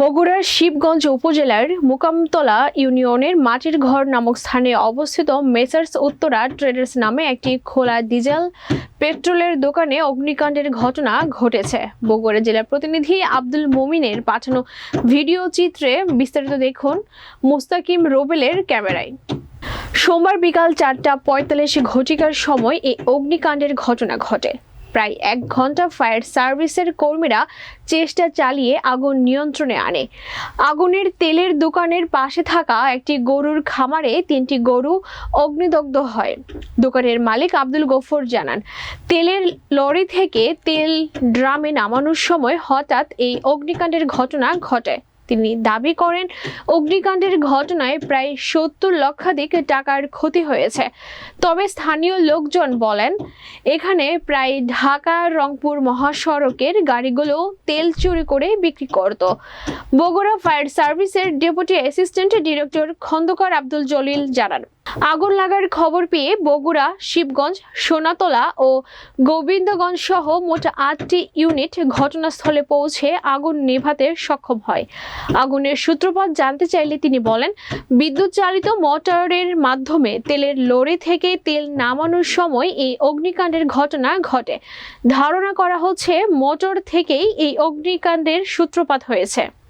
বগুড়ার শিবগঞ্জ উপজেলার মুকামতলা ইউনিয়নের মাটির ঘর নামক স্থানে অবস্থিত মেসার্স উত্তরা ট্রেডার্স নামে একটি খোলা ডিজেল পেট্রোলের দোকানে অগ্নিকাণ্ডের ঘটনা ঘটেছে। বগুড়া জেলার প্রতিনিধি আব্দুল মোমিনের পাঠানো ভিডিও চিত্রে বিস্তারিত দেখুন মুস্তাকিম রোবেলের ক্যামেরায়। সোমবার বিকাল চারটা পঁয়তাল্লিশ ঘটিকার সময় এই অগ্নিকাণ্ডের ঘটনা ঘটে। প্রায় এক ঘণ্টা ফায়ার সার্ভিসের কর্মীরা চেষ্টা চালিয়ে আগুন নিয়ন্ত্রণে আনে। আগুনের তেলের দোকানের পাশে থাকা একটি গরুর খামারে তিনটি গরু অগ্নিদগ্ধ হয়। দোকানের মালিক আব্দুল গফর জানান, তেলের লরি থেকে তেল ড্রামে নামানোর সময় হঠাৎ এই অগ্নিকাণ্ডের ঘটনা ঘটে। তিনি দাবি করেন, অগ্নিকাণ্ডের ঘটনায় প্রায় সত্তর লক্ষাধিক টাকার ক্ষতি হয়েছে। তবে স্থানীয় লোকজন বলেন, এখানে প্রায় ঢাকা, রংপুর মহাসড়কের গাড়িগুলো তেল চুরি করে বিক্রি করত। বগুড়া ফায়ার সার্ভিসের deputy assistant director Khandakar Abdul Jalil জানান আগুন লাগার খবর পেয়ে বগুড়া, শিবগঞ্জ, সোনাতলা ও গোবিন্দগঞ্জ সহ মোট আটটি ইউনিট ঘটনাস্থলে পৌঁছে আগুন নেভাতে সক্ষম হয়। আগুনের সূত্রপাত জানতে চাইলে তিনি বলেন বিদ্যুৎ চালিত মোটরের মাধ্যমে তেলের লরি থেকে তেল নামানোর সময় এই অগ্নিকাণ্ডের ঘটনা ঘটে। ধারণা করা হচ্ছে, মোটর থেকেই এই অগ্নিকাণ্ডের সূত্রপাত হয়েছে।